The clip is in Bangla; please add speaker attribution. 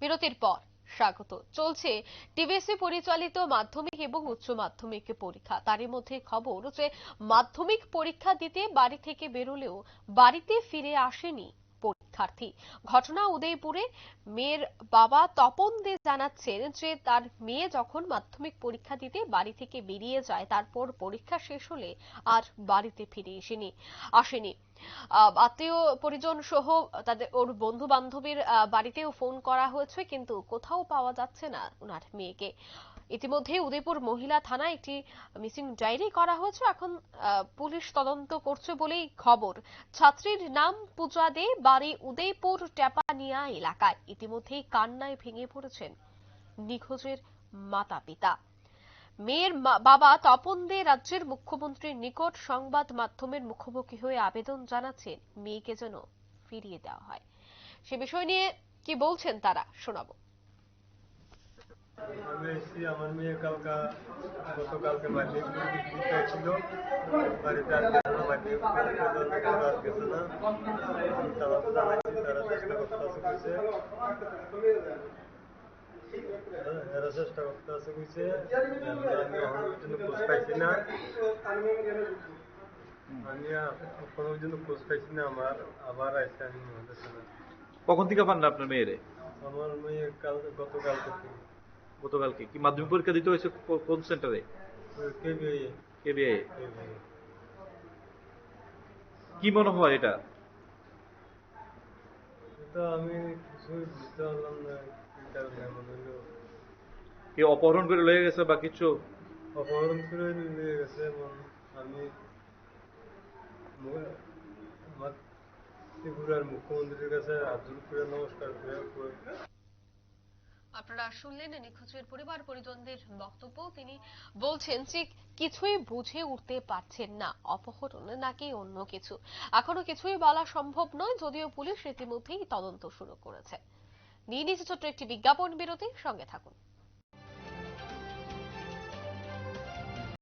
Speaker 1: বিরতির পর। স্বাগত। চলছে টিবিএসসি পরিচালিত মাধ্যমিক এবং উচ্চ মাধ্যমিক পরীক্ষা। তারই মধ্যে খবর যে মাধ্যমিক পরীক্ষা দিতে বাড়ি থেকে বেরোলেও বাড়িতে ফিরে আসেনি পরীক্ষার্থী। ঘটনা উদয়পুরে মেয়ের বাবা তপন দে জানাচ্ছেন যে, তার মেয়ে যখন মাধ্যমিক পরীক্ষা দিতে বাড়ি থেকে বেরিয়ে যায়, তারপর পরীক্ষা শেষ হলে আর বাড়িতে ফিরে এসেনি আসেনি। আত্মীয় পরিজন সহ তাদের ওর বন্ধু বান্ধবীর বাড়িতেও ফোন করা হয়েছে, কিন্তু কোথাও পাওয়া যাচ্ছে না ওনার মেয়েকে। ইতিমধ্যে উদয়পুর মহিলা থানায় একটি মিসিং ডায়েরি করা হয়েছে। এখন পুলিশ তদন্ত করছে বলেই খবর। ছাত্রীর নাম পূজা দে, বাড়ি উদয়পুর টেপানিয়া এলাকায়। ইতিমধ্যেই কান্নায় ভেঙে পড়েছেন নিখোঁজের মাতা পিতা মেয়ের বাবা তপন দে রাজ্যের মুখ্যমন্ত্রীর নিকট সংবাদ মাধ্যমের মুখোমুখি হয়ে আবেদন জানাচ্ছেন। মেয়েকে যেন ফিরিয়ে দেওয়া হয়। সে বিষয় নিয়ে কি বলছেন তারা? শোনাবো।
Speaker 2: আমি এসেছি আমার মেয়ে কালকা গতকালকে মাধ্যমিক পরীক্ষা ছিল বাড়িতে আর গেছে না মাধ্যমিক পরীক্ষা আর গেছে না। আমি তারাকে জানাইছি তারা চেষ্টা কইছে হ্যাঁ, এরা চেষ্টা আমি খোঁজ পাইছি না। আমি কোনো পর্যন্ত খোঁজ পাইছি না আমার আবার আইসে আমি হতেছে
Speaker 3: কখন থেকে পান না আপনার মেয়েরে?
Speaker 2: আমার মেয়ে কাল গতকাল থেকে।
Speaker 3: গতকালকে কি মাধ্যমিক পরীক্ষা দিতে হয়েছে কোন সেন্টারে? কেবিআই।
Speaker 2: কি
Speaker 3: মনে হয় এটা?
Speaker 2: আমি
Speaker 3: কি অপহরণ করে লয়ে গেছে বা কিছু?
Speaker 2: অপহরণ করে নিয়ে গেছে আমি আমার ত্রিপুরার মুখ্যমন্ত্রীর কাছে আব্দুল করে নমস্কার করে করে-
Speaker 1: আপনারা শুনলেন নিখোঁজের পরিবার পরিজনদের বক্তব্য। তিনি বলছেন যে কিছুই বুঝে উঠতে পারছেন না। অপহরণ নাকি অন্য কিছু। এখনও কিছুই বলা সম্ভব নয়, যদিও পুলিশ ইতিমধ্যেই তদন্ত শুরু করেছে। নিয়ে নিচ্ছে ছোট্ট একটি বিজ্ঞাপন বিরতি, সঙ্গে থাকুন।